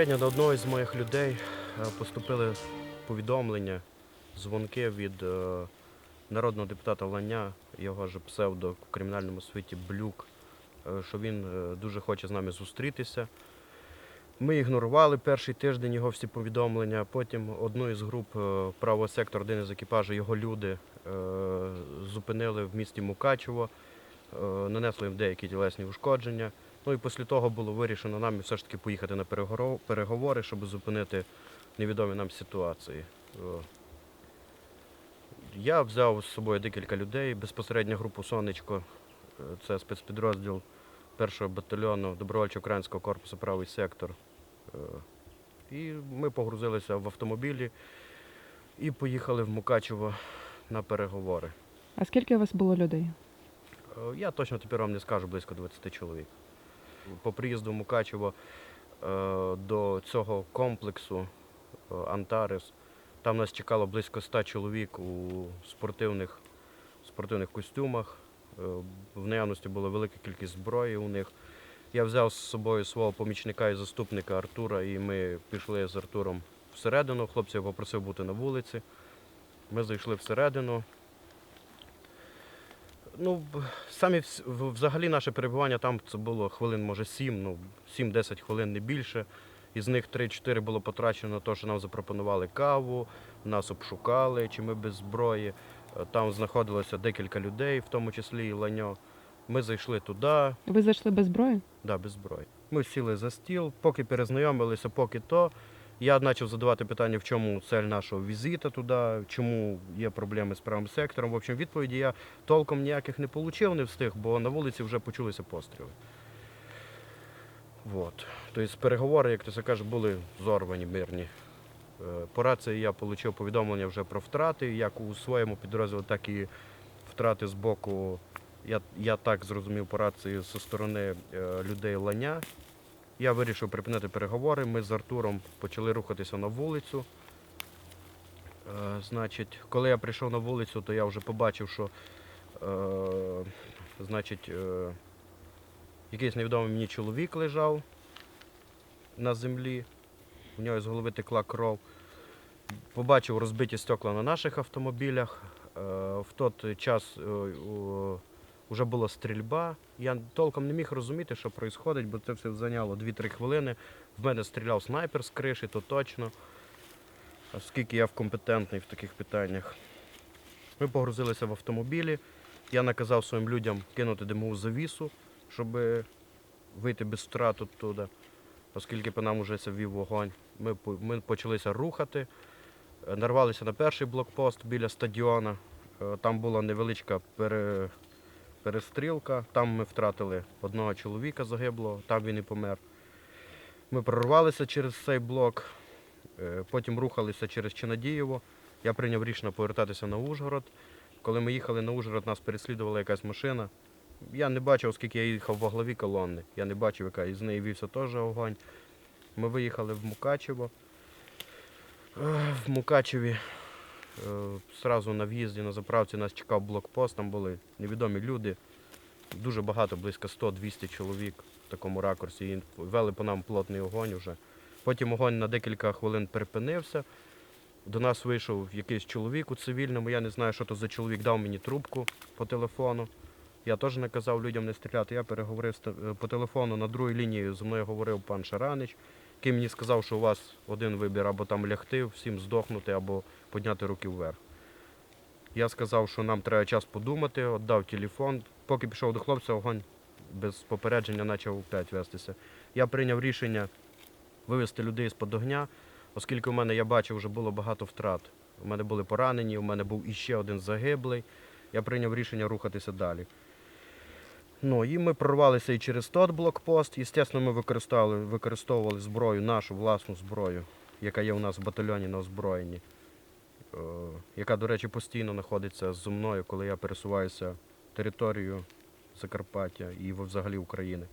Безпосередньо до одного з моїх людей е, поступили повідомлення, дзвонки від е, народного депутата Ланя, його ж псевдо в кримінальному світі Блюк, е, що він дуже хоче з нами зустрітися. Ми ігнорували перший тиждень його всі повідомлення. Потім одну із груп правого сектору, один із екіпажу, його люди зупинили в місті Мукачево, нанесли їм деякі тілесні ушкодження. Ну і після того було вирішено нам все ж таки поїхати на переговори, щоб зупинити невідомі нам ситуації. Я взяв з собою декілька людей, безпосередньо групу Сонечко, е, це спецпідрозділ першого батальйону добровольчо-українського корпусу правий сектор. Е, І ми погрузилися в автомобілі і поїхали в Мукачево на переговори. А скільки у вас було людей? Е, Я точно тепер вам не скажу близько 20 чоловік. По приїзду Мукачево е, до цього комплексу е, Антарес, там нас чекало близько 100 чоловік у спортивних, спортивних костюмах. Е, В наявності була велика кількість зброї у них. Я взяв з собою свого помічника і заступника Артура, і ми пішли з Артуром всередину. Хлопців попросив бути на вулиці. Ми зайшли всередину. Ну, самі взагалі наше перебування там це було хвилин, може, 7, ну, 7-10 хвилин не більше. Із них 3-4 було потрачено на те, що нам запропонували каву, нас обшукали, чи ми без зброї. Е, Там знаходилося декілька людей, в тому числі і Ланьо. Ми зайшли туди, Ви зайшли без зброї? да, без зброї. Ми сіли за стіл, поки перезнайомилися, поки то. Я почав задавати питання, в чому цель нашого візиту туди, чому є проблеми з правим сектором. В общем, відповіді я толком ніяких не отримав, не встиг, бо на вулиці вже почулися постріли. Вот. Тобто переговори, як то це каже, були зорвані, мирні. Е, По рації я отримав повідомлення вже про втрати, як у своєму підрозділі, так і втрати з боку я, я так зрозумів по рації зі сторони е, людей ланя. Я вирішив припинити переговори. Ми з Артуром почали рухатися на вулицю. Е, значить, коли я прийшов на вулицю, то я вже побачив, що е, значить, е, якийсь невідомий мені чоловік лежав на землі. У нього з голови текла кров. Побачив розбиті стекла на наших автомобілях. Е, в той час е, у- вже була стрільба. Я толком не міг розуміти, що відбувається, бо це все зайняло 2-3 хвилини. В мене стріляв снайпер з криші, то точно. Оскільки я компетентний в таких питаннях. Ми погрузилися в автомобілі. Я наказав своїм людям кинути димову завісу, щоб вийти без втрат оттуда, оскільки по нам вже вів вогонь. Ми, ми почалися рухати, нарвалися на перший блокпост біля стадіона. Е, Там була невеличка пере, перестрілка. Там ми втратили одного чоловіка загиблого, там він і помер. Ми прорвалися через цей блок, е, потім рухалися через Чинадієво. Я прийняв рішення повертатися на Ужгород. Коли ми їхали на Ужгород, нас переслідувала якась машина. Я не бачив, оскільки я їхав во главі колонни. Я не бачив, яка із неї вівся теж огонь. Ми виїхали в Мукачево. В Мукачеві е, Зразу на в'їзді на заправці нас чекав блокпост, там були невідомі люди. Дуже багато, близько 100-200 чоловік в такому ракурсі. І вели по нам плотний огонь вже. Потім огонь на декілька хвилин перепинився. До нас вийшов якийсь чоловік у цивільному. Я не знаю, що то за чоловік дав мені трубку по телефону. Я теж наказав людям не стріляти. Я переговорив е, по телефону на другій лінії. Зі мною говорив пан Шаранич, який мені сказав, що у вас один вибір або там лягти, всім здохнути, або підняти руки вверх. Я сказав, що нам треба час подумати, віддав телефон. Поки пішов до хлопця, огонь без попередження почав опять вестися. Я прийняв рішення вивезти людей з-під огня, оскільки у мене, я бачив, вже було багато втрат. У мене були поранені, у мене був іще один загиблий. Я прийняв рішення рухатися далі. Ну, і ми прорвалися і через тот блокпост. Єстественно, ми використовували, використовували зброю, нашу власну зброю, яка є у нас в батальйоні на озброєнні, е, яка, до речі, постійно знаходиться зі мною, коли я пересуваюся територією Закарпаття і взагалі України.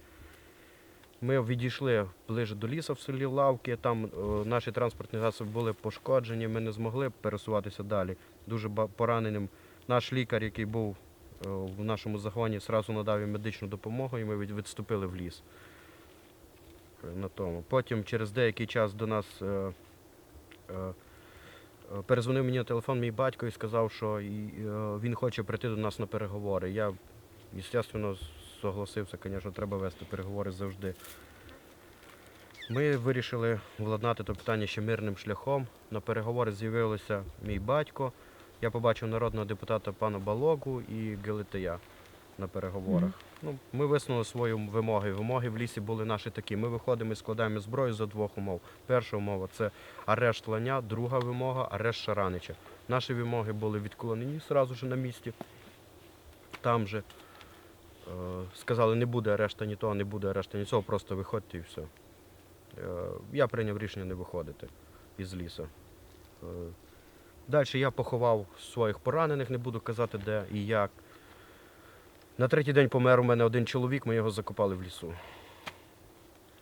Ми відійшли ближе до лісу в селі Лавки, там е, наші транспортні засоби були пошкоджені, ми не змогли пересуватися далі. Дуже пораненим. Наш лікар, який був в нашому загоні, одразу надав їм медичну допомогу, і ми відступили в ліс. на тому. Потім через деякий час до нас е, е, е, перезвонив мені на телефон мій батько і сказав, що е, він хоче прийти до нас на переговори. Я, звісно, согласився, звісно, треба вести переговори завжди. Ми вирішили владнати це питання ще мирним шляхом. На переговори з'явився мій батько. Я побачив народного депутата пана Балогу і ГЛТЯ на переговорах. Мгм. Ну, ми висунули свої вимоги. Вимоги в лісі були наші такі. Ми виходимо і складаємо зброю за двох умов. Перша умова це арешт ланя, друга вимога арешт Шаранича. Наші вимоги були відклонені одразу ж на місці. Там же е, сказали, не буде арешта ні того, не буде арешта ні цього, просто виходьте і все. Е, я прийняв рішення не виходити із лісу. Далі я поховав своїх поранених, не буду казати де і як. На третій день помер у мене один чоловік, ми його закопали в лісу.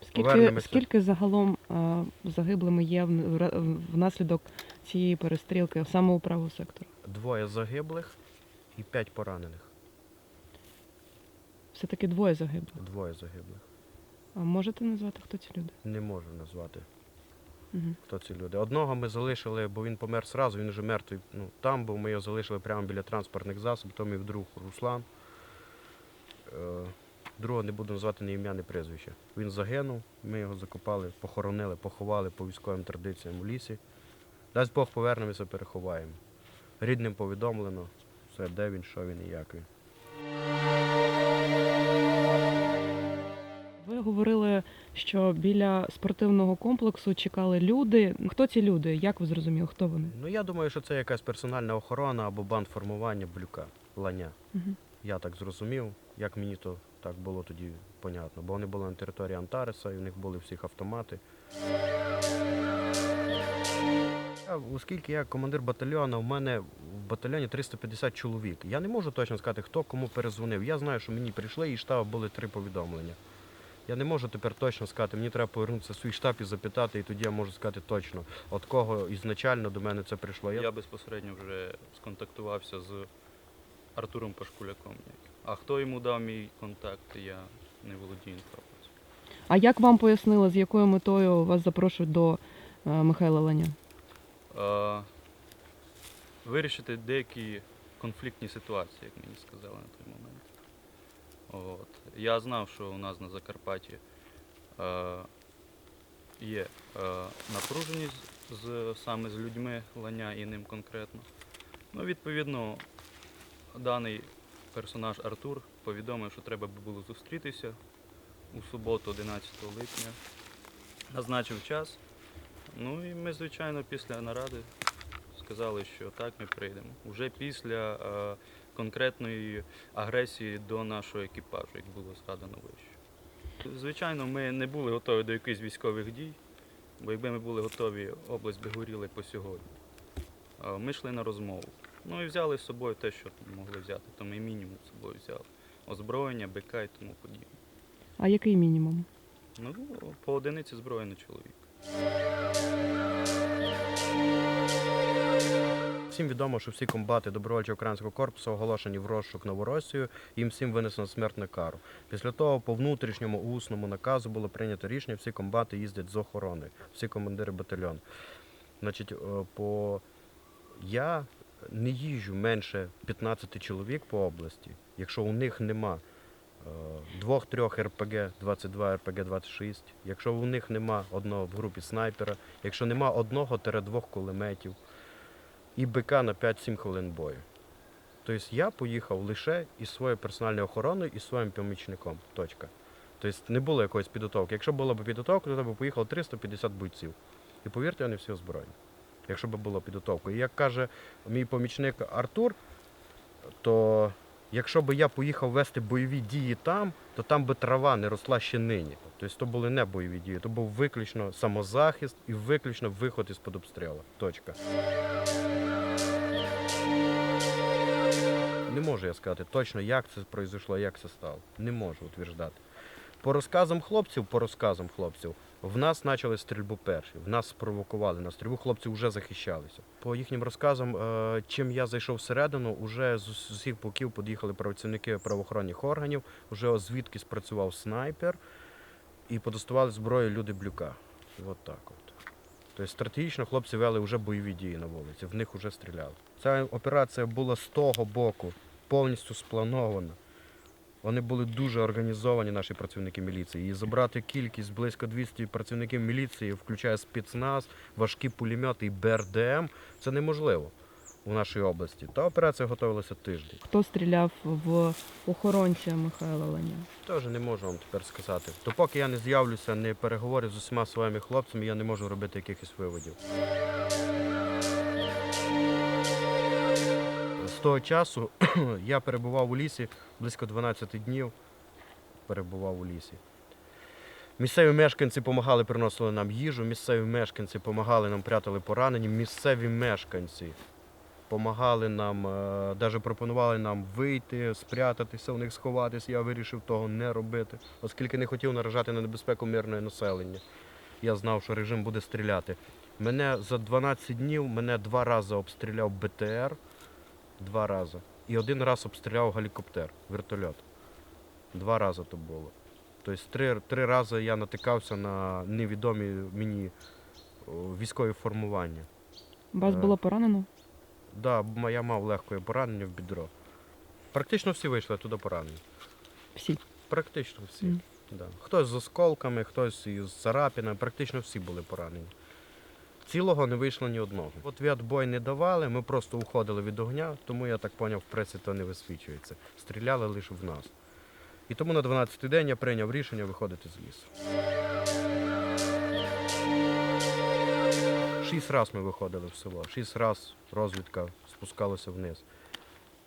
Скільки, Повернемося. скільки загалом е, загиблими є в- в- внаслідок цієї перестрілки саме у правого сектору? Двоє загиблих і п'ять поранених. Все-таки двоє загиблих. Двоє загиблих. А можете назвати, хто ці люди? Не можу назвати, Угу. хто ці люди. Одного ми залишили, бо він помер сразу, він вже мертвий. Ну, там був, ми його залишили прямо біля транспортних засобів, то мій друг Руслан. Е, Другого не буду назвати ні ім'я, ні прізвище. Він загинув, ми його закопали, похоронили, поховали по військовим традиціям в лісі. Дасть Бог повернемося, переховаємо. Рідним повідомлено, все, де він, що він і як він. Говорили, що біля спортивного комплексу чекали люди. Хто ці люди? Як ви зрозуміли, хто вони? Ну я думаю, що це якась персональна охорона або бандформування блюка, ланя. Угу. Я так зрозумів, як мені то так було тоді понятно. Бо вони були на території Антареса, і в них були всіх автомати. Я, оскільки я командир батальйону, в мене в батальйоні 350 чоловік. Я не можу точно сказати, хто кому перезвонив. Я знаю, що мені прийшли і штаб були три повідомлення. Я не можу тепер точно сказати, мені треба повернутися в свій штаб і запитати, і тоді я можу сказати точно, от кого ізначально до мене це прийшло. Я безпосередньо вже сконтактувався з Артуром Пашкуляком. А хто йому дав мій контакт, я не володію інформацією. А як вам пояснили, з якою метою вас запрошують до е, Михайла Ланя? Е, вирішити деякі конфліктні ситуації, як мені сказали на той момент. От. Я знав, що у нас на Закарпатті е, є е, напруженість з, саме з людьми ланя і ним конкретно. Ну, відповідно, даний персонаж Артур повідомив, що треба було зустрітися у суботу, 11 липня. Назначив час. Ну і ми, звичайно, після наради сказали, що так, ми прийдемо. Уже після е, конкретної агресії до нашого екіпажу, як було згадано вище. Звичайно, ми не були готові до якихось військових дій, бо якби ми були готові, область би горіла по сьогодні. Ми йшли на розмову. Ну і взяли з собою те, що могли взяти. То ми мінімум з собою взяли. Озброєння, БК і тому подібне. А який мінімум? Ну, по одиниці зброї на чоловік. Всім відомо, що всі комбати добровольчого українського корпусу оголошені в розшук Новоросію, їм всім винесено смертну кару. Після того по внутрішньому усному наказу було прийнято рішення, всі комбати їздять з охорони, всі командири батальйону. Значить, е, по... я не їжджу менше 15 чоловік по області, якщо у них нема е, двох-трьох РПГ 22, РПГ 26, якщо у них нема одного в групі снайпера, якщо нема одного-двох кулеметів і бика на 5-7 хвилин бою. Тобто я поїхав лише із своєю персональною охороною і своїм помічником. Точка. Тобто не було якоїсь підготовки. Якщо була б підготовка, то б поїхало 350 бойців. І повірте, вони всі озброєні. Якщо б була підготовка. І як каже мій помічник Артур, то якщо б я поїхав вести бойові дії там, то там би трава не росла ще нині. Тобто то були не бойові дії, то був виключно самозахист і виключно виход із-під обстрілу. Точка. Не можу я сказати точно, як це пройшло, як це стало. Не можу утверждати. По розказам хлопців, по розказам хлопців, в нас почали стрільбу перші, в нас спровокували на стрільбу, хлопці вже захищалися. По їхнім розказам, е, чим я зайшов всередину, вже з усіх боків під'їхали працівники правоохоронних органів, вже звідки спрацював снайпер. і подоставали зброю люди блюка. От так от. Тобто стратегічно хлопці вели вже бойові дії на вулиці, в них вже стріляли. Ця операція була з того боку повністю спланована. Вони були дуже організовані, наші працівники міліції. І забрати кількість близько 200 працівників міліції, включає спецназ, важкі пулемети і БРДМ, це неможливо у нашій області. Та операція готувалася тиждень. Хто стріляв в охоронця Михайла Ланя? Теж не можу вам тепер сказати. Допоки я не з'явлюся, не переговорю з усіма своїми хлопцями, я не можу робити якихось виводів. З того часу я перебував у лісі близько 12 днів. Перебував у лісі. Місцеві мешканці допомагали, приносили нам їжу, місцеві мешканці допомагали нам прятали поранені, місцеві мешканці допомагали нам, навіть пропонували нам вийти, спрятатися, у них сховатися. Я вирішив того не робити, оскільки не хотів наражати на небезпеку мирне населення. Я знав, що режим буде стріляти. Мене за 12 днів мене два рази обстріляв БТР, два рази. І один раз обстріляв гелікоптер, вертольот. Два рази то було. Тобто три, три рази я натикався на невідомі мені військові формування. Вас Е. було поранено? Да, бо я мав легке поранення в бідро. Практично всі вийшли туди поранені. Всі. Практично всі. Мгм. Да. Хтось з осколками, хтось із царапинами, практично всі були поранені. Цілого не вийшло ні одного. От відбой не давали, ми просто уходили від огня, тому я так зрозумів, в пресі то не висвічується. Стріляли лише в нас. І тому на 12-й день я прийняв рішення виходити з лісу. Шість разів ми виходили в село, шість разів розвідка спускалася вниз.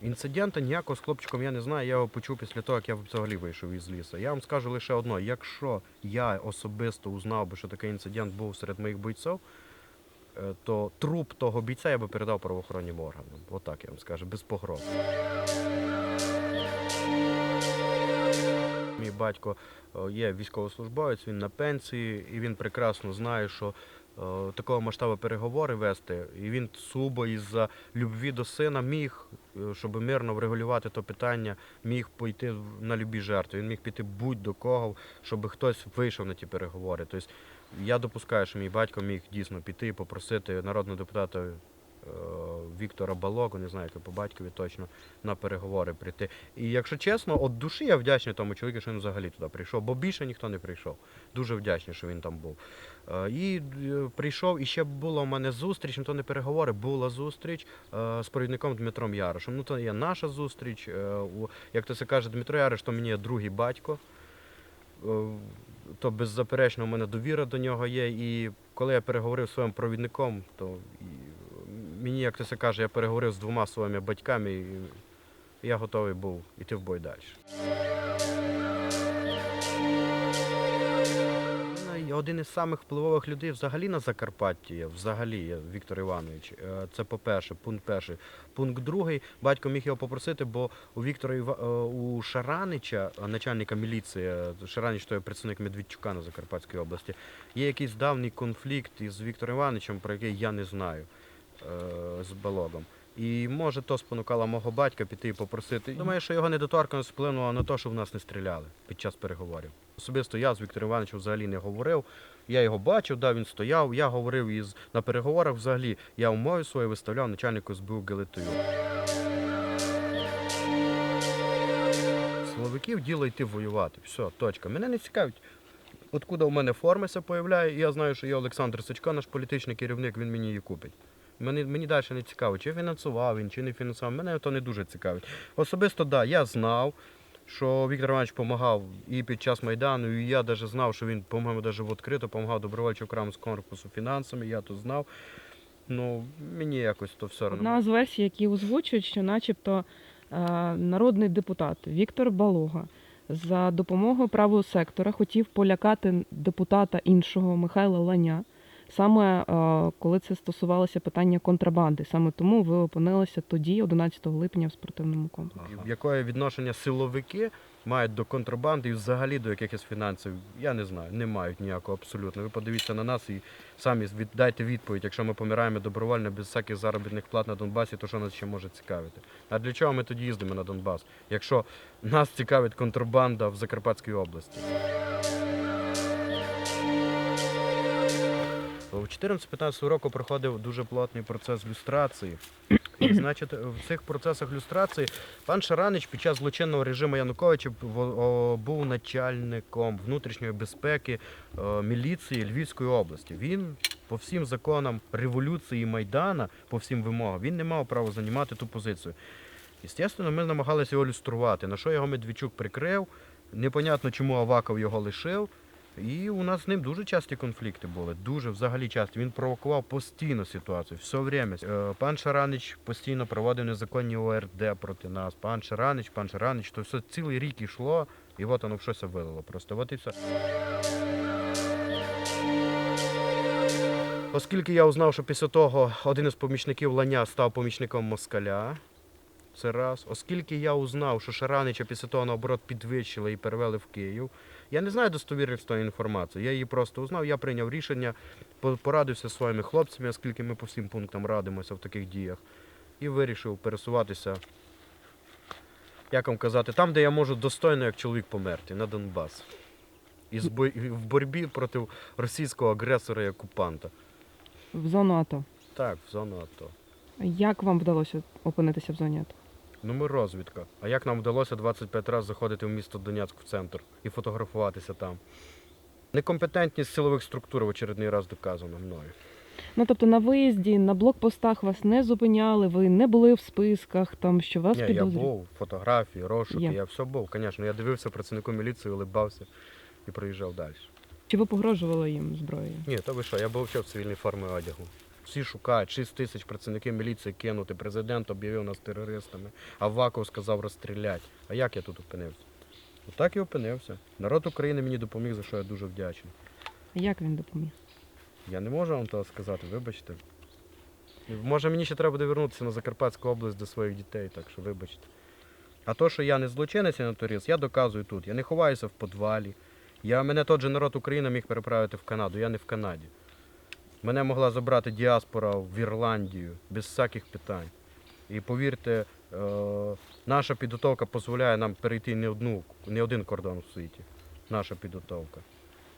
Інцидента ніякого з хлопчиком я не знаю, я його почув після того, як я взагалі вийшов із лісу. Я вам скажу лише одно: якщо я особисто узнав би, що такий інцидент був серед моїх бойців, то труп того бійця я би передав правоохоронним органам. Отак я вам скажу, без погроз. Мій батько е, є військовослужбовець, він на пенсії, і він прекрасно знає, що е, такого масштабу переговори вести. І він субо із-за любві до сина міг, е, щоб мирно врегулювати то питання, міг пойти на любі жертви. Він міг піти будь-до кого, щоб хтось вийшов на ті переговори. Тобто я допускаю, що мій батько міг дійсно піти і попросити народного депутата. е, Віктора Балогу, не знаю, як по батькові точно, на переговори прийти. І якщо чесно, от душі я вдячний тому чоловіку, що він взагалі туди прийшов, бо більше ніхто не прийшов. Дуже вдячний, що він там був. Е, І е, прийшов, і ще була у мене зустріч, ну то не переговори, була зустріч з провідником Дмитром Ярошем. Ну, то є наша зустріч. Як то це каже, Дмитро Ярош, то мені є другий батько. То беззаперечно у мене довіра до нього є. І коли я переговорив з своїм провідником, то мені, як то це каже, я переговорив з двома своїми батьками, і я готовий був іти в бой далі. І Один із самих впливових людей взагалі на Закарпатті, взагалі, Віктор Іванович. Е, Це по-перше, пункт перший. Пункт другий, батько міг його попросити, бо у Віктора Іва... е, у Шаранича, е, начальника міліції, Шаранич то є представник Медведчука на Закарпатській області, є якийсь давній конфлікт із Віктором Івановичем, про який я не знаю з Балогом. І може то спонукало мого батька піти і попросити. Думаю, що його недоторканість вплинула на те, що в нас не стріляли під час переговорів. Особисто я з Віктором Івановичем взагалі не говорив. Я його бачив, да, він стояв. Я говорив із на переговорах взагалі. Я умови свої виставляв начальнику СБУ Гелетою. Силовиків діло йти воювати. Все, точка. Мене не цікавить. Откуда у мене форма ся появляє, я знаю, що є Олександр Сичко, наш політичний керівник, він мені її купить. Мені, мені далі не цікаво, чи фінансував він, чи не фінансував. Мене то не дуже цікавить. Особисто, так, да, я знав, що Віктор Іванович допомагав і під час Майдану, і я навіть знав, що він, по-моєму, навіть відкрито допомагав добровольчому окремому корпусу фінансами, я то знав. Ну, мені якось то все одно. Одна з версій, які озвучують, що начебто е, народний депутат Віктор Балога за допомогою правого сектора хотів полякати депутата іншого Михайла Ланя. Саме е, коли це стосувалося питання контрабанди, саме тому ви опинилися тоді, 11 липня, в спортивному комплексі. Яке відношення силовики мають до контрабанди і взагалі до якихось фінансів, я не знаю, не мають ніякого абсолютно. Ви подивіться на нас і самі дайте відповідь, якщо ми помираємо добровольно без всяких заробітних плат на Донбасі, то що нас ще може цікавити? А для чого ми тоді їздимо на Донбас, якщо нас цікавить контрабанда в Закарпатській області? У 14-15 року проходив дуже плотний процес люстрації. І, значить, в цих процесах люстрації пан Шаранич під час злочинного режиму Януковича був начальником внутрішньої безпеки міліції Львівської області. Він по всім законам революції Майдана, по всім вимогам, він не мав права займати ту позицію. Естественно, ми намагалися його люструвати, на що його Медведчук прикрив. Непонятно, чому Аваков його лишив. І у нас з ним дуже часті конфлікти були. Дуже взагалі часті. Він провокував постійно ситуацію, все время. Е, Пан Шаранич постійно проводив незаконні ОРД проти нас. Пан Шаранич, пан Шаранич, то все цілий рік йшло, і от воно щось вилило. Просто от і все. Оскільки я узнав, що після того один із помічників Ланя став помічником москаля. Це раз. Оскільки я узнав, що Шаранича після того наоборот підвищили і перевели в Київ. Я не знаю достовірність тої інформації. Я її просто узнав. Я прийняв рішення, порадився зі своїми хлопцями, оскільки ми по всім пунктам радимося в таких діях. І вирішив пересуватися, як вам казати, там, де я можу достойно як чоловік померти, на Донбас. І в боротьбі проти російського агресора і окупанта. В зону АТО. Так, в зону АТО. Як вам вдалося опинитися в зоні АТО? Ну, ми розвідка. А як нам вдалося 25 разів заходити в місто Донецьк в центр і фотографуватися там? Некомпетентність силових структур в очередний раз доказана мною. Ну тобто на виїзді, на блокпостах вас не зупиняли, ви не були в списках, там що вас Ні, я був, фотографії, розшуки, Є. я все був, звісно. Я дивився працівнику міліції, улибався і проїжджав далі. Чи ви погрожували їм зброєю? Ні, то ви що, я був ще в цивільній формі одягу. Всі шукають, 6 тисяч працівників міліції кинути. Президент об'явив нас терористами, а Ваков сказав розстрілять. А як я тут опинився? Отак і опинився. Народ України мені допоміг, за що я дуже вдячний. А Як він допоміг? Я не можу вам того сказати, вибачте. Може мені ще треба буде вернутися на Закарпатську область до своїх дітей, так що вибачте. А то, що я не злочинець і не турист, я доказую тут. Я не ховаюся в подвалі. Я, мене тот же народ України міг переправити в Канаду, я не в Канаді. Мене могла забрати діаспора в Ірландію без всяких питань. І повірте, е, наша підготовка дозволяє нам перейти не, одну, не один кордон в світі. Наша підготовка.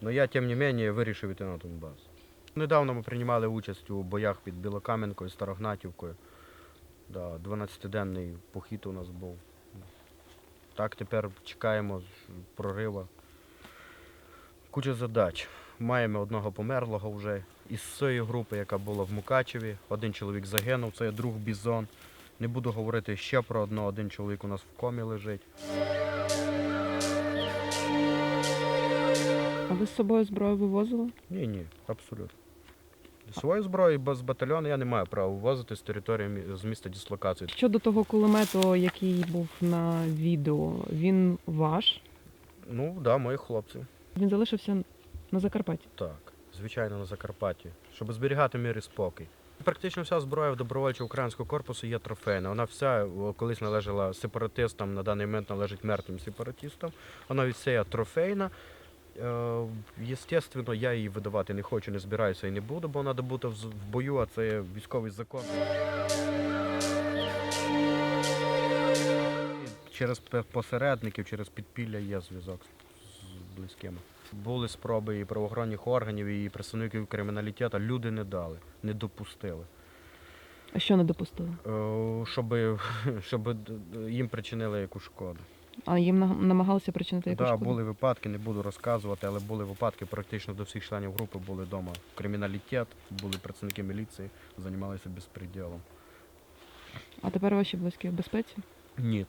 Но я, тим не менше, вирішив йти на Донбас. Недавно ми приймали участь у боях під Білокам'янкою, Старогнатівкою. Да, 12-денний похід у нас був. Так, тепер чекаємо прорива. Куча задач. Маємо одного померлого вже із цієї групи, яка була в Мукачеві. Один чоловік загинув, це друг Бізон. Не буду говорити ще про одного, один чоловік у нас в комі лежить. А ви з собою зброю вивозили? Ні, ні, абсолютно. Свою зброю без батальйону я не маю права вивозити з території з міста дислокації. Щодо того кулемету, який був на відео, він ваш? Ну, так, да, моїх хлопців. Він залишився на Закарпатті. Так, звичайно, на Закарпатті, щоб зберігати мир і спокій. Практично вся зброя в добровольчого українського корпусу є трофейна. Вона вся колись належала сепаратистам, на даний момент належить мертвим сепаратистам. Вона від є трофейна. Е, Єстественно, я її видавати не хочу, не збираюся і не буду, бо вона добута в бою, а це військовий закон. Через посередників, через підпілля є зв'язок близькими. Були спроби і правоохоронних органів, і представників криміналітету. Люди не дали, не допустили. А що не допустили? Е, Щоб, щоб їм причинили якусь шкоду. А їм намагалися причинити Так, якусь да, шкоду? були випадки, не буду розказувати, але були випадки практично до всіх членів групи були вдома. Криміналітет, були працівники міліції, займалися безпреділом. А тепер ваші близькі в безпеці? Ні.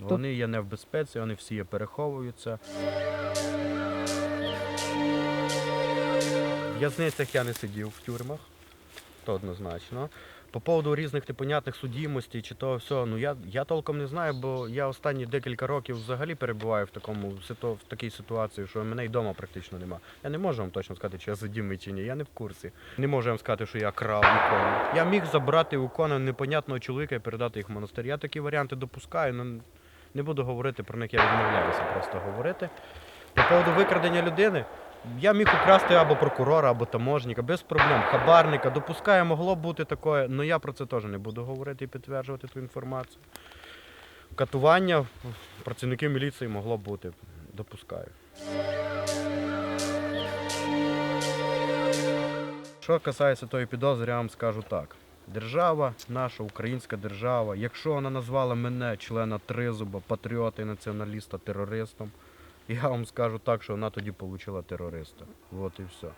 Вони є не в безпеці, вони всі переховуються. В в'язницях я не сидів в тюрмах, то однозначно. По поводу різних непонятних судімостей чи того всього, ну я, я толком не знаю, бо я останні декілька років взагалі перебуваю в такому в такій ситуації, що мене й вдома практично нема. Я не можу вам точно сказати, чи я судимий чи ні, я не в курсі. Не можу вам сказати, що я крав ікони. Я міг забрати ікони непонятного чоловіка і передати їх в монастир. Я такі варіанти допускаю, але не буду говорити про них, я відмовляюся просто говорити. По поводу викрадення людини, я міг украсти або прокурора, або таможника, без проблем. Хабарника, допускаю, могло бути таке, але я про це теж не буду говорити і підтверджувати ту інформацію. Катування працівників міліції могло бути, допускаю. Що касається тої підозри, я вам скажу так. Держава, наша українська держава, якщо вона назвала мене, члена Тризуба, патріота і націоналіста, терористом, я вам скажу так, що вона тоді отримала терориста. От і все.